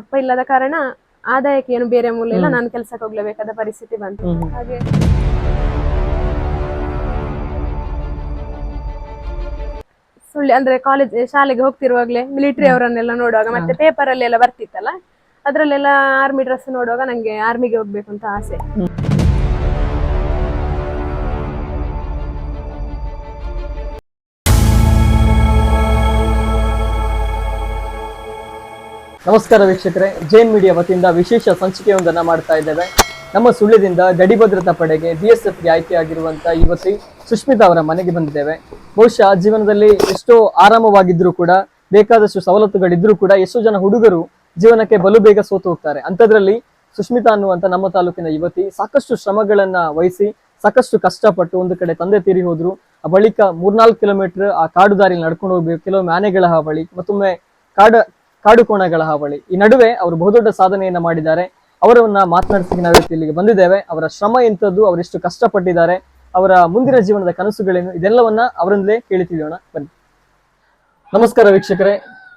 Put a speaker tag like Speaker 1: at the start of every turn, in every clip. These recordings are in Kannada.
Speaker 1: ಅಪ್ಪ ಇಲ್ಲದ ಕಾರಣ ಆದಾಯಕ್ಕೆ ಏನು ಬೇರೆ ಮೂಲ ಇಲ್ಲ ನಾನು ಕೆಲಸಕ್ಕೆ ಹೋಗ್ಲೇಬೇಕಾದ ಪರಿಸ್ಥಿತಿ ಬಂತು. ಹಾಗೆ. ಸುಳ್ಳಿ ಅಂದ್ರೆ ಕಾಲೇಜ್ ಶಾಲೆಗೆ ಹೋಗ್ತಿರುವಾಗ್ಲೇ ಮಿಲಿಟರಿ ಅವರನ್ನೆಲ್ಲ ನೋಡುವಾಗ ಮತ್ತೆ ಪೇಪರ್ ಅಲ್ಲಿ ಎಲ್ಲ ಬರ್ತಿತ್ತಲ್ಲ ಅದ್ರಲ್ಲೆಲ್ಲ ಆರ್ಮಿ ಡ್ರೆಸ್ ನೋಡುವಾಗ ನಂಗೆ ಆರ್ಮಿಗೆ ಹೋಗ್ಬೇಕು ಅಂತ ಆಸೆ.
Speaker 2: ನಮಸ್ಕಾರ ವೀಕ್ಷಕರೇ. ಜೈನ್ ಮೀಡಿಯಾ ವತಿಯಿಂದ ವಿಶೇಷ ಸಂಚಿಕೆಯೊಂದನ್ನು ಮಾಡ್ತಾ ಇದ್ದೇವೆ. ನಮ್ಮ ಸುಳ್ಳ್ಯದಿಂದ ಗಡಿ ಭದ್ರತಾ ಪಡೆಗೆ ಬಿ ಎಸ್ ಎಫ್ಗೆ ಆಯ್ಕೆಯಾಗಿರುವಂಥ ಯುವತಿ ಸುಷ್ಮಿತಾ ಅವರ ಮನೆಗೆ ಬಂದಿದ್ದೇವೆ. ಬಹುಶಃ ಜೀವನದಲ್ಲಿ ಎಷ್ಟೋ ಆರಾಮವಾಗಿದ್ರು ಕೂಡ, ಬೇಕಾದಷ್ಟು ಸವಲತ್ತುಗಳಿದ್ರು ಕೂಡ ಎಷ್ಟೋ ಜನ ಹುಡುಗರು ಜೀವನಕ್ಕೆ ಬಲು ಬೇಗ ಸೋತು ಹೋಗ್ತಾರೆ. ಅಂಥದ್ರಲ್ಲಿ ಸುಷ್ಮಿತಾ ಅನ್ನುವಂಥ ನಮ್ಮ ತಾಲೂಕಿನ ಯುವತಿ ಸಾಕಷ್ಟು ಶ್ರಮಗಳನ್ನ ವಹಿಸಿ, ಸಾಕಷ್ಟು ಕಷ್ಟಪಟ್ಟು ಒಂದು ಕಡೆ ತಂದೆ ತೀರಿ ಹೋದ್ರು. ಆ ಬಳಿಕ ಮೂರ್ನಾಲ್ಕು ಕಿಲೋಮೀಟರ್ ಆ ಕಾಡು ದಾರಿಯಲ್ಲಿ ನಡ್ಕೊಂಡು ಹೋಗ್ಬೇಕು. ಕೆಲವೊಮ್ಮೆ ಆನೆಗಳ ಬಳಿ ಮತ್ತೊಮ್ಮೆ ಕಾಡ ಕಾಡು ಕೋಣಗಳ ಹಾವಳಿ. ಈ ನಡುವೆ ಅವರು ಬಹುದೊಡ್ಡ ಸಾಧನೆಯನ್ನ ಮಾಡಿದ್ದಾರೆ. ಅವರನ್ನ ಮಾತನಾಡಿಸಿ ನಾವು ಇಲ್ಲಿಗೆ ಬಂದಿದ್ದೇವೆ. ಅವರ ಶ್ರಮ ಎಂತದ್ದು ಎಷ್ಟು ಕಷ್ಟಪಟ್ಟಿದ್ದಾರೆ. ಅವರ ಮುಂದಿನ ಜೀವನದ ಕನಸುಗಳೇನು, ಇದೆಲ್ಲವನ್ನ ಅವರಿಂದಲೇ ಕೇಳಿ ಬನ್ನಿ. ನಮಸ್ಕಾರ ವೀಕ್ಷಕರೇ.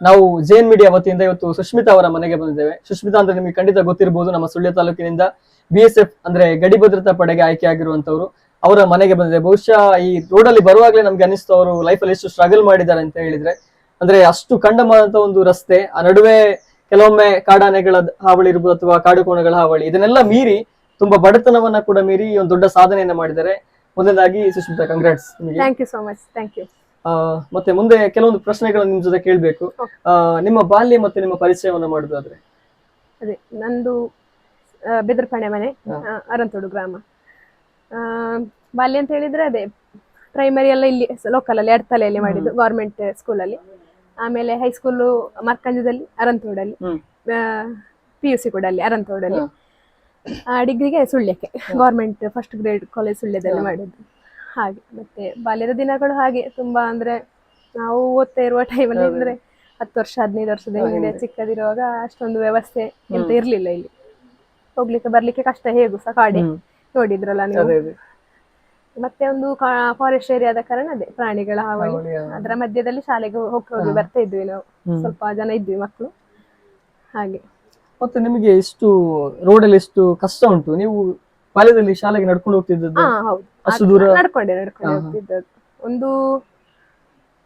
Speaker 2: ನಾವು ಜೈನ್ ಮೀಡಿಯಾ ವತಿಯಿಂದ ಇವತ್ತು ಸುಷ್ಮಿತಾ ಅವರ ಮನೆಗೆ ಬಂದಿದ್ದೇವೆ. ಸುಷ್ಮಿತಾ ಅಂದ್ರೆ ನಿಮಗೆ ಖಂಡಿತ ಗೊತ್ತಿರಬಹುದು ನಮ್ಮ ಸುಳ್ಯ ತಾಲೂಕಿನಿಂದ ಬಿ ಎಸ್ ಎಫ್ ಅಂದ್ರೆ ಗಡಿ ಭದ್ರತಾ ಪಡೆಗೆ ಆಯ್ಕೆ ಆಗಿರುವಂತವರು ಅವರ ಮನೆಗೆ ಬಂದಿದೆ ಬಹುಶಃ ಈ ರೋಡ್ ಅಲ್ಲಿ ಬರುವಾಗಲೇ ನಮ್ಗೆ ಅನಿಸ್ತು ಅವರು ಲೈಫಲ್ಲಿ ಎಷ್ಟು ಸ್ಟ್ರಗಲ್ ಮಾಡಿದ್ದಾರೆ ಅಂತ ಹೇಳಿದ್ರೆ. ಅಂದ್ರೆ ಅಷ್ಟು ಕಂಡಮಾದಂತ ಒಂದು ರಸ್ತೆ ಆ ನಡುವೆ ಕೆಲವೊಮ್ಮೆ ಕಾಡಾನೆಗಳ ಹಾವಳಿ ಇರ್ಬೋದು ಅಥವಾ ಕಾಡು ಕೋಣಗಳ ಹಾವಳಿ ಇದನ್ನೆಲ್ಲ ಮೀರಿ ತುಂಬಾ ಬಡತನವನ್ನ ಕೂಡ ಮೀರಿ ಒಂದು ದೊಡ್ಡ ಸಾಧನೆಯನ್ನ ಮಾಡಿದ್ದಾರೆ. ಮೊದಲಾಗಿ Sushmita congrats
Speaker 1: thank you so much thank you
Speaker 2: ಮತ್ತೆ ಮುಂದೆ ಕೆಲವೊಂದು ಪ್ರಶ್ನೆಗಳನ್ನು ನಿಮ್ ಜೊತೆ ಕೇಳ್ಬೇಕು. ನಿಮ್ಮ ಬಾಲ್ಯ ಮತ್ತೆ ನಿಮ್ಮ ಪರಿಚಯವನ್ನ ಮಾಡುದಾದ್ರೆ.
Speaker 1: ಅದೇ ನಂದು ಬೆದರ್ಪಾಣೆ ಮನೆ ಅರಂತೋಡು ಗ್ರಾಮ. ಬಾಲ್ಯ ಅಂತ ಹೇಳಿದ್ರೆ ಅದೇ ಪ್ರೈಮರಿ ಎಲ್ಲ ಇಲ್ಲಿ ಲೋಕಲ್ ಅಲ್ಲಿ ಎಡ್ತಲೆಯಲ್ಲಿ ಮಾಡಿದ್ದು ಗೌರ್ಮೆಂಟ್ ಸ್ಕೂಲಲ್ಲಿ ಆಮೇಲೆ ಹೈಸ್ಕೂಲು ಮರ್ಕಂಜದಲ್ಲಿ ಅರಂತೋಡಲ್ಲಿ ಪಿ ಯು ಸಿ ಕೂಡ ಅಲ್ಲಿ ಅರಂತೋಡಲ್ಲಿ. ಡಿಗ್ರಿಗೆ ಸುಳ್ಯಕ್ಕೆ ಗೌರ್ಮೆಂಟ್ ಫಸ್ಟ್ ಗ್ರೇಡ್ ಕಾಲೇಜ್ ಸುಳ್ಯದಲ್ಲಿ ಮಾಡಿದ್ದು ಹಾಗೆ ಮತ್ತೆ ಬಾಲ್ಯದ ದಿನಗಳು ಹಾಗೆ ತುಂಬಾ ಅಂದ್ರೆ ನಾವು ಓದ್ತಾ ಇರುವ ಟೈಮಲ್ಲಿ ಅಂದ್ರೆ ಹತ್ತು ವರ್ಷ ಹದಿನೈದು ವರ್ಷದ ಹಿಂದೆ. ಚಿಕ್ಕದಿರುವಾಗ ಅಷ್ಟೊಂದು ವ್ಯವಸ್ಥೆ ಎಂತ ಇರ್ಲಿಲ್ಲ ಇಲ್ಲಿ. ಹೋಗ್ಲಿಕ್ಕೆ ಬರ್ಲಿಕ್ಕೆ ಕಷ್ಟ ಹೇಗೂ ಸಹ ಕಾಡಿ ನೋಡಿದ್ರಲ್ಲ ನೀವು? ಮತ್ತೆ ಒಂದು ಫಾರೆಸ್ಟ್ ಏರಿಯಾದ ಕಾರಣ ಅದೇ ಪ್ರಾಣಿಗಳ ಹಾವಳಿ. ಅದರ ಮಧ್ಯದಲ್ಲಿ ಶಾಲೆಗೆ ಹೋಗಿ ಬರ್ತಾ ಇದ್ವಿ ನಾವು. ಸ್ವಲ್ಪ ಜನ ಇದ್ವಿ ಮಕ್ಕಳು. ಹಾಗೆ.
Speaker 2: ಮತ್ತೆ ನಿಮಗೆ ಎಷ್ಟು ರೋಡಲ್ಲಿ ಎಷ್ಟು ಕಷ್ಟ ಉಂಟು. ನೀವು ಬಾಲ್ಯದಲ್ಲಿ ಶಾಲೆಗೆ ನಡ್ಕೊಂಡು ಹೋಗ್ತಿದ್ದದ್ದು? ಅಷ್ಟು ದೂರ?
Speaker 1: ನಡ್ಕೊಂಡೆ ನಡ್ಕೊಂಡು ಹೋಗ್ತಿದ್ದದ್ದು. ಒಂದು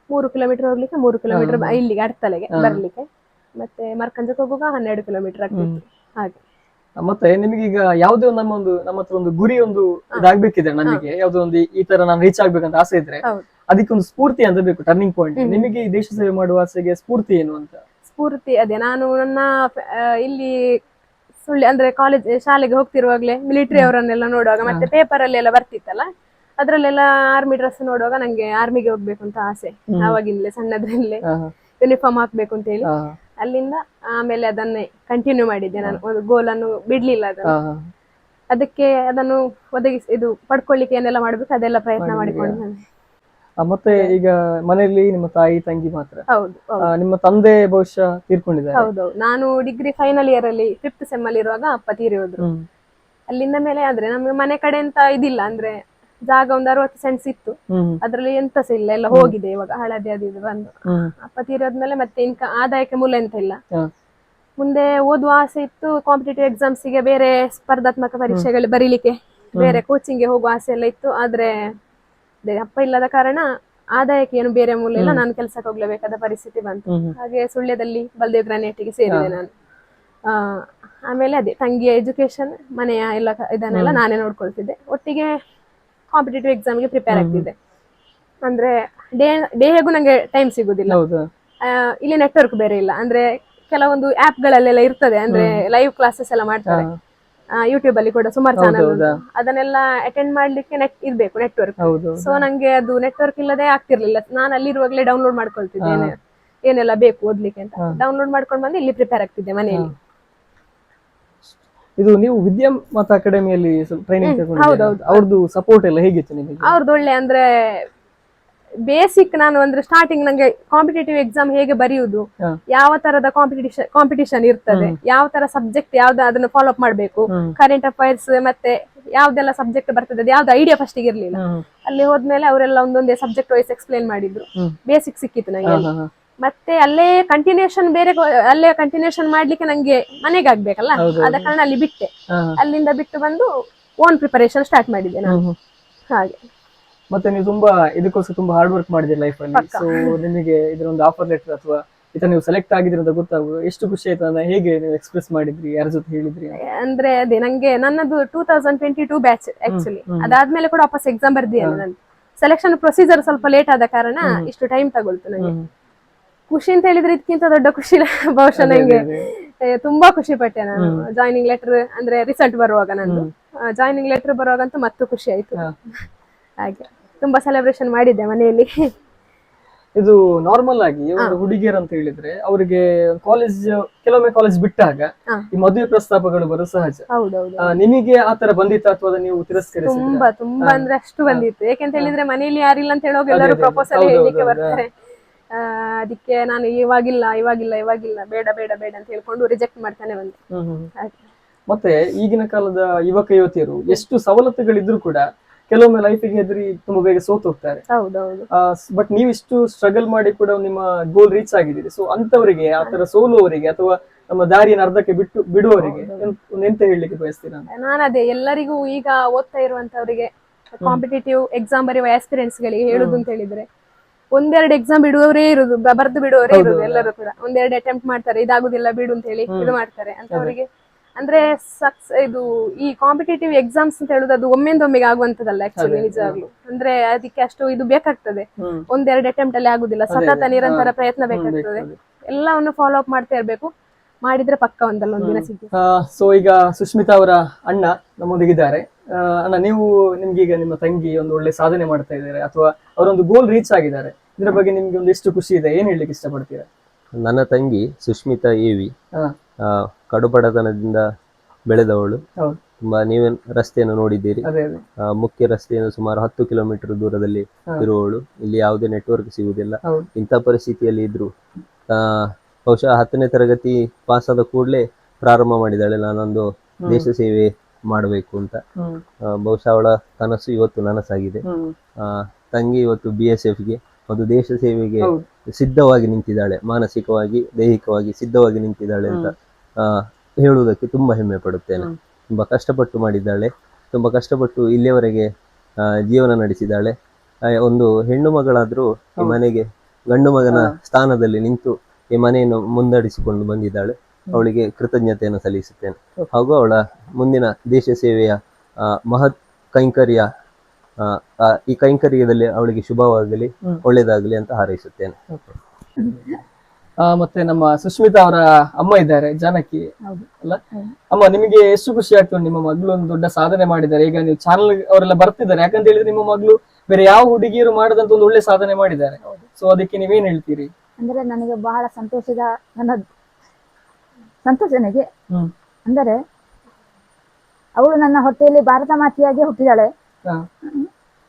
Speaker 1: ಮೂರು ಕಿಲೋಮೀಟರ್ ಹೋಗ್ಲಿಕ್ಕೆ ಮೂರು ಕಿಲೋಮೀಟರ್ ಇಲ್ಲಿಗೆ ಅಡ್ತಲೆಗೆ ಬರ್ಲಿಕ್ಕೆ. ಮತ್ತೆ ಮರ್ಕಂಜಕ್ಕೆ ಹೋಗುವಾಗ ಹನ್ನೆರಡು ಕಿಲೋಮೀಟರ್ ಆಗ್ತಿತ್ತು. ಹಾಗೆ.
Speaker 2: ಮತ್ತೆ ನಿಮಗೆ ಈಗ ಯಾವುದೇ ನಮ್ಮ ಒಂದು ನಮ್ಮ ಹತ್ರ ಒಂದು ಗುರಿ ಒಂದು ಇದಾಗ್ಬೇಕಿದೆ ನಮಗೆ ಯಾವುದೋ ಒಂದು ಈ- ತರ ನಾನು ರೀಚ್ ಆಗ್ಬೇಕಂತ ಆಸೆ ಇದ್ರೆ ಅದಕ್ಕೆ ಒಂದು ಸ್ಫೂರ್ತಿ ಅಂತ ಬೇಕು ಟರ್ನಿಂಗ್ ಪಾಯಿಂಟ್ ನಿಮಗೆ ಈ ದೇಶ ಸೇವೆ ಮಾಡುವ ಆಸೆಗೆ ಸ್ಫೂರ್ತಿ ಏನು ಅಂತ?
Speaker 1: ಸ್ಫೂರ್ತಿ ಅದೇ. ನಾನು ನನ್ನ ಇಲ್ಲಿ ಸುಳ್ಳಿ ಅಂದ್ರೆ ಕಾಲೇಜ್ ಶಾಲೆಗೆ ಹೋಗ್ತಿರುವಾಗ್ಲೇ ಮಿಲಿಟರಿ ಅವರನ್ನೆಲ್ಲ ನೋಡುವಾಗ ಮತ್ತೆ ಪೇಪರ್ ಅಲ್ಲಿ ಎಲ್ಲ ಬರ್ತಿತ್ತಲ್ಲ? ಅದ್ರಲ್ಲೆಲ್ಲ ಆರ್ಮಿ ಡ್ರೆಸ್ ನೋಡುವಾಗ ನಂಗೆ ಆರ್ಮಿಗೆ ಹೋಗ್ಬೇಕು ಅಂತ ಆಸೆ. ಆವಾಗಿಂದಲೇ ಸಣ್ಣದ್ರಲ್ಲೇ. ಯೂನಿಫಾರ್ಮ್ ಹಾಕ್ಬೇಕು ಅಂತ ಹೇಳಿ. ಅಲ್ಲಿಂದ ಆಮೇಲೆ ಅದನ್ನೇ ಕಂಟಿನ್ಯೂ ಮಾಡಿದ್ದೆ ನಾನು. ಒಂದು ಗೋಲನ್ನು ಅನ್ನು ಬಿಡ್ಲಿಲ್ಲ ಅದನ್ನು. ಅದಕ್ಕೆ ಅದನ್ನು ಒದಗಿಸಿ ಇದು ಪಡ್ಕೊಳ್ಳಿಕ್ಕೆ ಏನೆಲ್ಲ ಮಾಡ್ಬೇಕು ಅದೆಲ್ಲ ಪ್ರಯತ್ನ ಮಾಡಿಕೊಂಡು ನಾನು.
Speaker 2: ಆ, ಮತ್ತೆ ಈಗ ಮನೆಯಲ್ಲಿ ನಿಮ್ಮ ತಾಯಿ ತಂಗಿ ಮಾತ್ರ?
Speaker 1: ಹೌದು
Speaker 2: ಆ, ನಿಮ್ಮ ತಂದೆ ಬಹುಶಃ ತೀರ್ಕೊಂಡಿದ್ದಾರೆ.
Speaker 1: ಹೌದು ನಾನು ಡಿಗ್ರಿ ಫೈನಲ್ ಇಯರ್ ಅಲ್ಲಿ ಫಿಫ್ತ್ ಸೆಮ್ ಅಲ್ಲಿ ಇರುವಾಗ ಅಪ್ಪ ತೀರಿ ಹೋದ್ರು.
Speaker 2: ಹ್ಮ್.
Speaker 1: ಅಲ್ಲಿಂದ ಮೇಲೆ ಆದ್ರೆ ನಮ್ಗೆ ಮನೆ ಕಡೆ ಅಂತ ಇದಿಲ್ಲ. ಅಂದ್ರೆ ಜಾಗ ಒಂದು ಅರವತ್ತು ಸೆಂಟ್ಸ್ ಇತ್ತು. ಅದ್ರಲ್ಲಿ ಎಂತ ಇಲ್ಲ ಎಲ್ಲ ಹೋಗಿದೆ ಇವಾಗ ಹಳದಿ ಅದು ಇದು ಬಂದು. ಅಪ್ಪ ತೀರೋದ್ಮೇಲೆ ಮತ್ತೆ ಇನ್ಕ ಆದಾಯಕ್ಕೆ ಮೂಲ ಎಂತ ಇಲ್ಲ. ಮುಂದೆ ಓದುವ ಆಸೆ ಇತ್ತು ಕಾಂಪಿಟೇಟಿವ್ ಎಕ್ಸಾಮ್ಸಿಗೆ ಬೇರೆ ಸ್ಪರ್ಧಾತ್ಮಕ ಪರೀಕ್ಷೆಗಳು ಬರೀಲಿಕ್ಕೆ ಬೇರೆ ಕೋಚಿಂಗ್ಗೆ ಹೋಗುವ ಆಸೆ ಎಲ್ಲ ಇತ್ತು. ಆದ್ರೆ ಅಪ್ಪ ಇಲ್ಲದ ಕಾರಣ ಆದಾಯಕ್ಕೆ ಏನು ಬೇರೆ ಮೂಲ ಇಲ್ಲ ನಾನು ಕೆಲಸಕ್ಕೆ ಹೋಗ್ಲೇಬೇಕಾದ ಪರಿಸ್ಥಿತಿ ಬಂತು. ಹಾಗೆ ಸುಳ್ಯದಲ್ಲಿ ಬಲ್ದೇವ್ ಗ್ರಾನೇಟಿಗೆ ಸೇರಿದೆ ನಾನು. ಆಮೇಲೆ ಅದೇ ತಂಗಿಯ ಎಜುಕೇಶನ್ ಮನೆಯ ಎಲ್ಲ ಇದನ್ನೆಲ್ಲ ನಾನೇ ನೋಡ್ಕೊಳ್ತಿದ್ದೆ. ಒಟ್ಟಿಗೆ ಕಾಂಪಿಟೇಟಿವ್ ಎಕ್ಸಾಮ್ಗೆ ಪ್ರಿಪೇರ್ ಆಗ್ತಿದ್ದೆ ಅಂದ್ರೆ ಡೇ ಡೇ ಹೇಗೂ ನಂಗೆ ಟೈಮ್ ಸಿಗುದಿಲ್ಲ.
Speaker 2: ಹೌದು.
Speaker 1: ಇಲ್ಲಿ ನೆಟ್ವರ್ಕ್ ಬೇರೆ ಇಲ್ಲ. ಅಂದ್ರೆ ಕೆಲವೊಂದು ಆಪ್ ಗಳಲ್ಲೆಲ್ಲ ಇರ್ತದೆ. ಅಂದ್ರೆ ಲೈವ್ ಕ್ಲಾಸಸ್ ಎಲ್ಲ ಮಾಡ್ತಾರೆ. ಯೂಟ್ಯೂಬ್ ಅಲ್ಲಿ ಕೂಡ ಸುಮಾರು ಚಾನಲ್ ಅದನ್ನೆಲ್ಲ ಅಟೆಂಡ್ ಮಾಡ್ಲಿಕ್ಕೆ ನೆಟ್ ಇರ್ಬೇಕು ನೆಟ್ವರ್ಕ್ ಸೊ ನಂಗೆ ಅದು ನೆಟ್ವರ್ಕ್ ಇಲ್ಲದೆ ಆಗ್ತಿರ್ಲಿಲ್ಲ. ನಾನು ಅಲ್ಲಿರುವಾಗಲೇ ಡೌನ್ಲೋಡ್ ಮಾಡ್ಕೊಳ್ತಿದ್ದೇನೆ ಏನೆಲ್ಲ ಬೇಕು ಓದ್ಲಿಕ್ಕೆ ಅಂತ. ಡೌನ್ಲೋಡ್ ಮಾಡ್ಕೊಂಡು ಬಂದು ಇಲ್ಲಿ ಪ್ರಿಪೇರ್ ಆಗ್ತಿದ್ದೆ ಮನೆಯಲ್ಲಿ.
Speaker 2: ಇದು ನೀವು ವಿದ್ಯಾಮತ ಅಕಾಡೆಮಿಯಲ್ಲಿ ಟ್ರೈನಿಂಗ್
Speaker 1: ಹೌದೌದು.
Speaker 2: ಅವ್ರದ್ದು ಸಪೋರ್ಟ್ ಎಲ್ಲ ಹೇಗಿತ್ತು ನಿಮಗೆ
Speaker 1: ಅವ್ರದ್ದು ಒಳ್ಳೆ ಅಂದ್ರೆ ಬೇಸಿಕ್ ನಾನು ಅಂದ್ರೆ ಸ್ಟಾರ್ಟಿಂಗ್ ನಂಗೆ ಕಾಂಪಿಟೇಟಿವ್ ಎಕ್ಸಾಮ್ ಹೇಗೆ ಬರೆಯುವುದು
Speaker 2: ಹಾ.
Speaker 1: ಯಾವ ತರದ ಕಾಂಪಿಟೇಷನ್ ಕಾಂಪಿಟೇಷನ್ ಇರ್ತದೆ ಯಾವ ತರ ಸಬ್ಜೆಕ್ಟ್ ಯಾವ್ದು ಅದನ್ನ ಫಾಲೋ ಅಪ್ ಮಾಡ್ಬೇಕು
Speaker 2: ಹ್ಮ್.
Speaker 1: ಕರೆಂಟ್ ಅಫೈರ್ಸ್ ಮತ್ತೆ ಯಾವ್ದೆಲ್ಲ ಸಬ್ಜೆಕ್ಟ್ ಬರ್ತದೆ ಅದು ಯಾವ್ದು ಐಡಿಯಾ ಫಸ್ಟ್ ಇರ್ಲಿಲ್ಲ
Speaker 2: ಹ್ಮ್.
Speaker 1: ಅಲ್ಲಿ ಹೋದ್ಮೇಲೆ ಅವರೆಲ್ಲ ಒಂದೊಂದೇ ಸಬ್ಜೆಕ್ಟ್ ವೈಸ್ ಎಕ್ಸ್ಪ್ಲೈನ್ ಮಾಡಿದ್ರು
Speaker 2: ಹ್ಮ್.
Speaker 1: ಬೇಸಿಕ್ ಸಿಕ್ಕಿತ್ತು ನಂಗೆ
Speaker 2: ಹಾ, ಹಾ, ಹಾ.
Speaker 1: ಮತ್ತೆ ಅಲ್ಲೇ ಕಂಟಿನ್ಯೂಷನ್ ಬೇರೆ ಅಲ್ಲೇ ಕಂಟಿನ್ಯೂಷನ್ ಮಾಡ್ಲಿಕ್ಕೆ ನಂಗೆ ಮನೆಗೆ ಆಗ್ಬೇಕಲ್ಲ? ಆದ ಕಾರಣ ಅಲ್ಲಿ ಬಿಟ್ಟೆ. ಅಲ್ಲಿಂದ ಬಿಟ್ಟು ಬಂದು ಓನ್ ಪ್ರಿಪರೇಷನ್ ಸ್ಟಾರ್ಟ್ ಮಾಡಿದ್ದೆ ನಾನು. ಹಾಗೆ.
Speaker 2: ಮತ್ತೆ ನೀವು ತುಂಬಾ ಇದಕ್ಕೋಸ್ಕರ ತುಂಬಾ ಹಾರ್ಡ್ ವರ್ಕ್ ಮಾಡಿದ್ರಿ ಲೈಫ್ ಅಲ್ಲಿ. ಸೊ ನಿಮಗೆ ಇದರ ಒಂದು ಆಫರ್ ಲೆಟರ್ ಅಥವಾ ಇತ ನೀವು ಸೆಲೆಕ್ಟ್ ಆಗಿದ್ರಿ ಅಂತ ಗೊತ್ತಾಗುದು ಎಷ್ಟು ಖುಷಿ ಆಯ್ತು ಅಂತ ಹೇಗೆ ನೀವು ಎಕ್ಸ್ಪ್ರೆಸ್ ಮಾಡಿದ್ರಿ? ಯಾರ ಜೊತೆ ಹೇಳಿದ್ರಿ?
Speaker 1: ಅಂದ್ರೆ ಅದೇ ನಂಗೆ ನನ್ನದು two thousand twenty two batch actually ಅದಾದ್ಮೇಲೆ ಕೂಡ ವಾಪಸ್ ಎಕ್ಸಾಮ್ ಬರ್ದಿಯಲ್ಲ ನಾನು ಸೆಲೆಕ್ಷನ್ ಪ್ರೊಸೀಜರ್ ಸ್ವಲ್ಪ ಲೇಟ್ ಆದ ಕಾರಣ ಇಷ್ಟು ಟೈಮ್ ತಗೊಳ್ತು ನಂಗೆ.
Speaker 2: ಹ್ಮ್.
Speaker 1: ಖುಷಿ ಅಂತ ಹೇಳಿದ್ರೆ ಇದಕ್ಕಿಂತ ದೊಡ್ಡ ಖುಷಿ ಬಹುಶಃ ನಂಗೆ. ಏ, ತುಂಬಾ ಖುಷಿ ಪಟ್ಟೆ ನಾನು. ಜಾಯ್ನಿಂಗ್ ಲೆಟರ್ ಅಂದ್ರೆ ರಿಸಲ್ಟ್ ಬರುವಾಗ ನಾನು ಜಾಯ್ನಿಂಗ್ ಲೆಟರ್ ಬರುವಾಗಂತೂ ಮತ್ತೆ ಖುಷಿ ಆಯ್ತು. ಹಾಗೆ. ತುಂಬಾ ಸೆಲೆಬ್ರೇಷನ್ ಮಾಡಿದ್ದೆ ಮನೆಯಲ್ಲಿ.
Speaker 2: ಇದು ನಾರ್ಮಲ್ ಆಗಿ ಒಂದು ಹುಡುಗಿಯರು ಅಂತ ಹೇಳಿದ್ರೆ ಅವರಿಗೆ ಕಾಲೇಜ್ ಕೆಲವೊಮ್ಮೆ ಕಾಲೇಜ್ ಬಿಟ್ಟಾಗ ಈ ಮದುವೆ ಪ್ರಸ್ತಾಪಗಳು ಬರೋ ಸಹಜ. ನಿಮಗೆ ಆತರ ಬಂದಿತ್ತು ಅಥವಾ ನೀವು ತಿರಸ್ಕರಿಸಿ
Speaker 1: ತುಂಬಾ ತುಂಬಾ ಅಂದ್ರೆ ಅಷ್ಟು ಬಂದಿತ್ತು. ಯಾಕೆಂತ ಹೇಳಿದ್ರೆ ಮನೆಯಲ್ಲಿ ಯಾರಿಲ್ಲ ಅಂತ ಹೇಳುವಾಗ ಎಲ್ಲರೂ ಪ್ರಪೋಸಲ್ ಹೇಳಲಿಕ್ಕೆ ಬರ್ತಾರೆ. ಅದಕ್ಕೆ ನಾನು ಇವಾಗಿಲ್ಲ ಇವಾಗಿಲ್ಲ ಇವಾಗಿಲ್ಲ ಬೇಡ ಬೇಡ ಬೇಡ ಅಂತ ಹೇಳ್ಕೊಂಡು ರಿಜೆಕ್ಟ್ ಮಾಡ್ತಾನೆ ಬಂದೆ. ಹಾಗೆ.
Speaker 2: ಮತ್ತೆ ಈಗಿನ ಕಾಲದ ಯುವಕ ಯುವತಿಯರು ಎಷ್ಟು ಸವಲತ್ತುಗಳಿದ್ರು ಕೂಡ ಕೆಲವೊಮ್ಮೆ ಲೈಫಿಗೆ ಹೆದರಿ ತುಂಬಾ ಬೇಗ ಸೋತು ಹೋಗ್ತಾರೆ.
Speaker 1: ಹೌದೌದು.
Speaker 2: ಬಟ್ ನೀವು ಇಷ್ಟು ಸ್ಟ್ರಗಲ್ ಮಾಡಿ ಕೂಡ ನಿಮ್ಮ ಗೋಲ್ ರೀಚ್ ಆಗಿದ್ದೀರಿ. ಸೊ ಅಂತವರಿಗೆ ಆತರ ಸೋಲುವವರಿಗೆ ಅಥವಾ ನಮ್ಮ ದಾರಿಯನ್ನು ಅರ್ಧಕ್ಕೆ ಬಿಟ್ಟು ಬಿಡುವವರಿಗೆ ಎಂತ ಹೇಳಲಿಕ್ಕೆ ಬಯಸ್ತೀರಾ
Speaker 1: ನಾನು ಅದೇ ಎಲ್ಲರಿಗೂ ಈಗ ಓದ್ತಾ ಇರುವಂತವರಿಗೆ ಕಾಂಪಿಟೇಟಿವ್ ಎಕ್ಸಾಮ್ ಬರೆಯುವ ಆಸ್ಪಿರೆಂಟ್ಸ್ ಗಳಿಗೆ ಹೇಳುದು ಅಂತ ಹೇಳಿದ್ರೆ ಒಂದೆರಡು ಎಕ್ಸಾಮ್ ಬಿಡುವವರೇ ಇರುದು ಬರ್ದು ಬಿಡುವವರೇ ಇರುದು ಎಲ್ಲರೂ ಕೂಡ. ಒಂದೆರಡು ಅಟೆಂಪ್ಟ್ ಮಾಡ್ತಾರೆ ಇದಾಗುದಿಲ್ಲ ಬಿಡು ಅಂತ ಹೇಳಿ ಇದು ಮಾಡ್ತಾರೆ ಅಂತ ಅವರಿಗೆ. ಅಂದ್ರೆ ಸಕ್ಸ್ ಇದು ಈ ಕಾಂಪಿಟೇಟಿವ್ ಎಕ್ಸಾಮ್ಸ್ ಅಂತ ಹೇಳುದು ಅದು ಒಮ್ಮೆಂದೊಮ್ಮೆಗೆ ಆಗುವಂತದಲ್ಲ ಆಕ್ಚುಲಿ ನಿಜವಾಗ್ಲು. ಅಂದ್ರೆ ಅದಕ್ಕೆ ಅಷ್ಟು ಇದು ಬೇಕಾಗ್ತದೆ. ಒಂದೆರಡು ಅಟೆಂಪ್ಟ್ ಅಲ್ಲಿ ಆಗುದಿಲ್ಲ. ಸತತ ನಿರಂತರ ಪ್ರಯತ್ನ ಬೇಕಾಗ್ತದೆ. ಎಲ್ಲವನ್ನು ಫಾಲೋ ಅಪ್ ಮಾಡ್ತಾ ಇರ್ಬೇಕು. ಮಾಡಿದ್ರೆ ಪಕ್ಕ ಒಂದಲ್ಲ ಒಂದಿನ ಸಿಗ್ತದೆ.
Speaker 2: ಸೊ ಈಗ ಸುಷ್ಮಿತಾ ಅವರ ಅಣ್ಣ ನಮ್ಮೊಂದಿಗಿದ್ದಾರೆ. ಆ, ಅಣ್ಣ ನೀವು ನಿಮ್ಗೆ ಈಗ ನಿಮ್ಮ ತಂಗಿ ಒಂದು ಒಳ್ಳೆ ಸಾಧನೆ ಮಾಡ್ತಾ ಇದ್ದಾರೆ ಅಥವಾ ಅವರೊಂದು ಗೋಲ್ ರೀಚ್ ಆಗಿದ್ದಾರೆ. ಇದರ ಬಗ್ಗೆ ನಿಮ್ಗೆ ಒಂದು ಎಷ್ಟು ಖುಷಿ ಇದೆ ಏನ್ ಹೇಳಲಿಕ್ಕೆ ಇಷ್ಟಪಡ್ತೀರಾ?
Speaker 3: ನನ್ನ ತಂಗಿ ಸುಷ್ಮಿತಾ ಎವಿ
Speaker 2: ಹಾ
Speaker 3: ಆ, ಕಡುಬಡತನದಿಂದ ಬೆಳೆದವಳು.
Speaker 2: ಹೌದು.
Speaker 3: ತುಂಬಾ ನೀವೇ ರಸ್ತೆಯನ್ನು ನೋಡಿದ್ದೀರಿ.
Speaker 2: ಅದೇ ಅದೇ.
Speaker 3: ಆ, ಮುಖ್ಯ ರಸ್ತೆಯನ್ನು ಸುಮಾರು ಹತ್ತು ಕಿಲೋಮೀಟರ್ ದೂರದಲ್ಲಿ ಇರುವವಳು. ಇಲ್ಲಿ ಯಾವುದೇ ನೆಟ್ವರ್ಕ್ ಸಿಗುವುದಿಲ್ಲ.
Speaker 2: ಹೌದು.
Speaker 3: ಇಂಥ ಪರಿಸ್ಥಿತಿಯಲ್ಲಿ ಇದ್ರು ಆ, ಬಹುಶಃ ಹತ್ತನೇ ತರಗತಿ ಪಾಸ್ ಆದ ಕೂಡಲೇ ಪ್ರಾರಂಭ ಮಾಡಿದಾಳೆ ನಾನೊಂದು ದೇಶ ಸೇವೆ ಮಾಡಬೇಕು ಅಂತ. ಬಹುಶಃ ಅವಳ ಕನಸು ಇವತ್ತು ನನಸಾಗಿದೆ. ಆ, ತಂಗಿ ಇವತ್ತು ಬಿ ಎಸ್ ಎಫ್ಗೆ ಒಂದು ದೇಶ ಸೇವೆಗೆ ಸಿದ್ಧವಾಗಿ ನಿಂತಿದ್ದಾಳೆ. ಮಾನಸಿಕವಾಗಿ ದೈಹಿಕವಾಗಿ ಸಿದ್ಧವಾಗಿ ನಿಂತಿದ್ದಾಳೆ ಅಂತ ಹೇಳುವುದಕ್ಕೆ ತುಂಬಾ ಹೆಮ್ಮೆ ಪಡುತ್ತೇನೆ. ತುಂಬಾ ಕಷ್ಟಪಟ್ಟು ಮಾಡಿದ್ದಾಳೆ. ತುಂಬಾ ಕಷ್ಟಪಟ್ಟು ಇಲ್ಲಿಯವರೆಗೆ ಜೀವನ ನಡೆಸಿದ್ದಾಳೆ. ಒಂದು ಹೆಣ್ಣು ಮಗಳಾದ್ರೂ ಈ ಮನೆಗೆ ಗಂಡು ಮಗನ ಸ್ಥಾನದಲ್ಲಿ ನಿಂತು ಈ ಮನೆಯನ್ನು ಮುಂದಡಿಸಿಕೊಂಡು ಬಂದಿದ್ದಾಳೆ. ಅವಳಿಗೆ ಕೃತಜ್ಞತೆಯನ್ನು ಸಲ್ಲಿಸುತ್ತೇನೆ. ಹಾಗೂ ಅವಳ ಮುಂದಿನ ದೇಶ ಸೇವೆಯ ಮಹತ್ ಕೈಂಕರ್ಯ ಈ ಕೈಂಕರ್ಯದಲ್ಲಿ ಅವಳಿಗೆ ಶುಭವಾಗಲಿ ಒಳ್ಳೆಯದಾಗಲಿ ಅಂತ ಹಾರೈಸುತ್ತೇನೆ.
Speaker 2: ಆ, ಮತ್ತೆ ನಮ್ಮ ಸುಷ್ಮಿತಾ ಅವರ ಅಮ್ಮ ಇದ್ದಾರೆ ಜಾನಕಿ. ಅಲ್ಲ? ಅಮ್ಮ ನಿಮಗೆ ಎಷ್ಟು ಖುಷಿ ಆಗ್ತದೆ ನಿಮ್ಮ ಮಗಳು ಒಂದು ದೊಡ್ಡ ಸಾಧನೆ ಮಾಡಿದ್ದಾರೆ. ಈಗ ನೀವು ಚಾನಲ್ ಅವರೆಲ್ಲ ಬರ್ತಿದ್ದಾರೆ. ಯಾಕಂತ ಹೇಳಿದ್ರೆ ನಿಮ್ಮ ಮಗಳು ಬೇರೆ ಯಾವ ಹುಡುಗಿಯರು ಮಾಡದಂತ ಒಂದು ಒಳ್ಳೆ ಸಾಧನೆ ಮಾಡಿದ್ದಾರೆ. ಸೊ ಅದಕ್ಕೆ ನೀವೇನ್ ಹೇಳ್ತೀರಿ?
Speaker 4: ಅಂದರೆ ನನಗೆ ಬಹಳ ಸಂತೋಷದ ನನ್ನ ಸಂತೋಷ ನನಗೆ. ಅಂದರೆ ಅವಳು ನನ್ನ ಹೊಟ್ಟೆಯಲ್ಲಿ ಭಾರತ ಮಾತೆಯಾಗಿ ಹುಟ್ಟಿದಾಳೆ.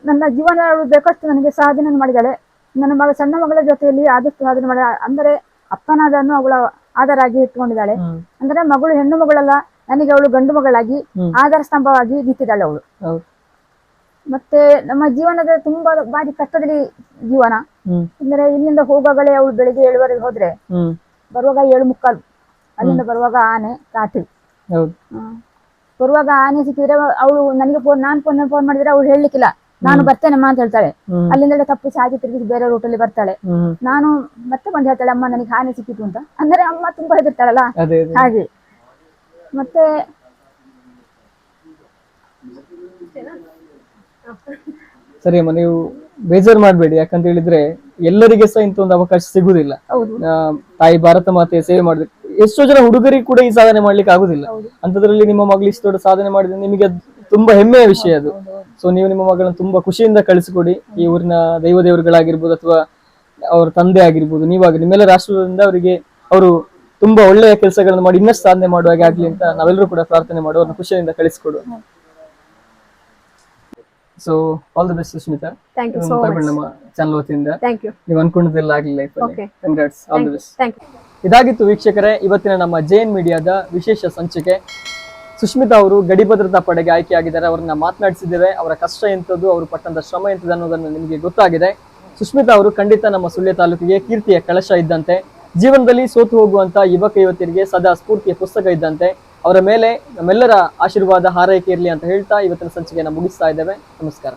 Speaker 4: ನನ್ನ ಜೀವನ ಅವಳು ಬೇಕಷ್ಟು ನನಗೆ ಸಾಧನೆ ಮಾಡಿದಾಳೆ. ನನ್ನ ಮಗ ಸಣ್ಣ ಮಗಳ ಜೊತೆಯಲ್ಲಿ ಆದಷ್ಟು ಸಾಧನೆ ಮಾಡ ಅಂದರೆ ಅಪ್ಪನಾದನ್ನು ಅವಳ ಆಧಾರಾಗಿ ಇಟ್ಕೊಂಡಿದ್ದಾಳೆ ಅಂದ್ರೆ ಮಗಳು ಹೆಣ್ಣು ಮಗಳಲ್ಲ ನನಗೆ ಅವಳು ಗಂಡು ಮಗಳಾಗಿ. ಆಧಾರ ಸ್ತಂಭವಾಗಿ ನಿಂತಿದ್ದಾಳೆ ಅವಳು. ಮತ್ತೆ ನಮ್ಮ ಜೀವನದ ತುಂಬಾ ಬಾರಿ ಕಷ್ಟದಲ್ಲಿ ಜೀವನ. ಅಂದರೆ ಇಲ್ಲಿಂದ ಹೋಗುವಾಗಲೇ ಅವಳು ಬೆಳಿಗ್ಗೆ ಏಳುವರೆಗೆ ಹೋದ್ರೆ ಬರುವಾಗ ಏಳು ಮುಕ್ಕಾಲು ಅಲ್ಲಿಂದ ಬರುವಾಗ ಆನೆ ಕಾಟಿ ಬರುವಾಗ ಆನೆ ಸಿಕ್ಕಿದ್ರೆ ಅವಳು ನನಗೆ ಫೋನ್ ನಾನು ಫೋನ್ ಫೋನ್ ಮಾಡಿದ್ರೆ ಅವಳು ಹೇಳಲಿಕ್ಕಿಲ್ಲ. ನಾನು ಬರ್ತೇನಮ್ಮ ಅಂತ ಹೇಳ್ತಾಳೆ.
Speaker 2: ಅಲ್ಲಿಂದ
Speaker 4: ಅಲ್ಲಿಂದಲೇ ಸಾಗಿ ತಿರುಗಿಸಿ ಬೇರೆ ರೂಟಲ್ಲಿ ಬರ್ತಾಳೆ. ನಾನು ಮತ್ತೆ ಬಂದು ಹೇಳ್ತಾಳೆ ಅಮ್ಮ ನನಗೆ ಆನೆ ಸಿಕ್ಕಿತು ಅಂತ. ಅಂದ್ರೆ ಅಮ್ಮ ತುಂಬಾ ಹೆದರ್ತಾಳಲ್ಲ? ಹಾಗೆ. ಮತ್ತೆ
Speaker 2: ಸರಿ ಅಮ್ಮ ನೀವು ಬೇಜಾರು ಮಾಡಬೇಡಿ. ಯಾಕಂತ ಹೇಳಿದ್ರೆ ಎಲ್ಲರಿಗೆ ಸಹ ಇಂಥ ಒಂದು ಅವಕಾಶ ಸಿಗುದಿಲ್ಲ. ಆ, ತಾಯಿ ಭಾರತ ಮಾತೆಯ ಸೇವೆ ಮಾಡಿದ್ರೆ ಎಷ್ಟೋ ಜನ ಹುಡುಗರಿಗೆ ಕೂಡ ಈ ಸಾಧನೆ ಮಾಡ್ಲಿಕ್ಕೆ ಆಗುದಿಲ್ಲ. ಅಂತದ್ರಲ್ಲಿ ನಿಮ್ಮ ಮಗಳು ಇಷ್ಟು ದೊಡ್ಡ ಸಾಧನೆ ಮಾಡಿದ್ರೆ ನಿಮಗೆ ಅದು ತುಂಬಾ ಹೆಮ್ಮೆಯ ವಿಷಯ ಅದು. ಸೊ ನೀವು ನಿಮ್ಮ ಮಗಳನ್ನ ತುಂಬಾ ಖುಷಿಯಿಂದ ಕಳಿಸಿಕೊಡಿ. ಈ ಊರಿನ ದೈವ ದೇವರುಗಳಾಗಿರ್ಬೋದು ಅಥವಾ ಅವರ ತಂದೆ ಆಗಿರ್ಬೋದು ನೀವಾಗ ನಿಮ್ಮೆಲ್ಲ ರಾಷ್ಟ್ರದಿಂದ ಅವರಿಗೆ ಅವರು ತುಂಬಾ ಒಳ್ಳೆಯ ಕೆಲಸಗಳನ್ನು ಮಾಡಿ ಇನ್ನಷ್ಟು ಸಾಧನೆ ಮಾಡುವ ಹಾಗೆ ಆಗ್ಲಿ ಅಂತ ನಾವೆಲ್ಲರೂ ಕೂಡ ಪ್ರಾರ್ಥನೆ ಮಾಡುವ ಅವ್ರನ್ನ ಖುಷಿಯಿಂದ ಕಳಿಸಿಕೊಡು so all the best Sushmita
Speaker 1: thank you so much
Speaker 2: ನಮ್ಮ ಚಾನಲ್ ವತಿಯಿಂದ
Speaker 1: ಥ್ಯಾಂಕ್ ಯು
Speaker 2: ನೀವು ಅನ್ಕೊಂಡಿದ್ದಿಲ್ಲ ಆಗಲಿ ಲೈಫ್
Speaker 1: ಅಲ್ಲಿ
Speaker 2: congrats all the best
Speaker 1: thank you
Speaker 2: ಇದಾಗಿತ್ತು ವೀಕ್ಷಕರೇ ಇವತ್ತಿನ ನಮ್ಮ ಜೇನ್ ಮೀಡಿಯಾದ ವಿಶೇಷ ಸಂಚಿಕೆ. ಸುಷ್ಮಿತಾ ಅವರು ಗಡಿ ಭದ್ರತಾ ಪಡೆಗೆ ಆಯ್ಕೆಯಾಗಿದ್ದಾರೆ. ಅವರನ್ನ ಮಾತನಾಡಿಸಿದ್ದೇವೆ. ಅವರ ಕಷ್ಟ ಎಂಥದ್ದು ಅವರು ಪಟ್ಟಂತ ಶ್ರಮ ಎಂಥದ್ದು ಅನ್ನೋದನ್ನು ನಿಮಗೆ ಗೊತ್ತಾಗಿದೆ. ಸುಷ್ಮಿತಾ ಅವರು ಖಂಡಿತ ನಮ್ಮ ಸುಳ್ಯ ತಾಲೂಕಿಗೆ ಕೀರ್ತಿಯ ಕಳಶ ಇದ್ದಂತೆ. ಜೀವನದಲ್ಲಿ ಸೋತು ಹೋಗುವಂತ ಯುವಕ ಯುವತಿಯರಿಗೆ ಸದಾ ಸ್ಫೂರ್ತಿಯ ಪುಸ್ತಕ ಇದ್ದಂತೆ. ಅವರ ಮೇಲೆ ನಮ್ಮೆಲ್ಲರ ಆಶೀರ್ವಾದ ಹಾರೈಕೆ ಇರಲಿ ಅಂತ ಹೇಳ್ತಾ ಇವತ್ತಿನ ಸಂಚಿಕೆಯನ್ನು ಮುಗಿಸ್ತಾ ಇದ್ದೇವೆ. ನಮಸ್ಕಾರ.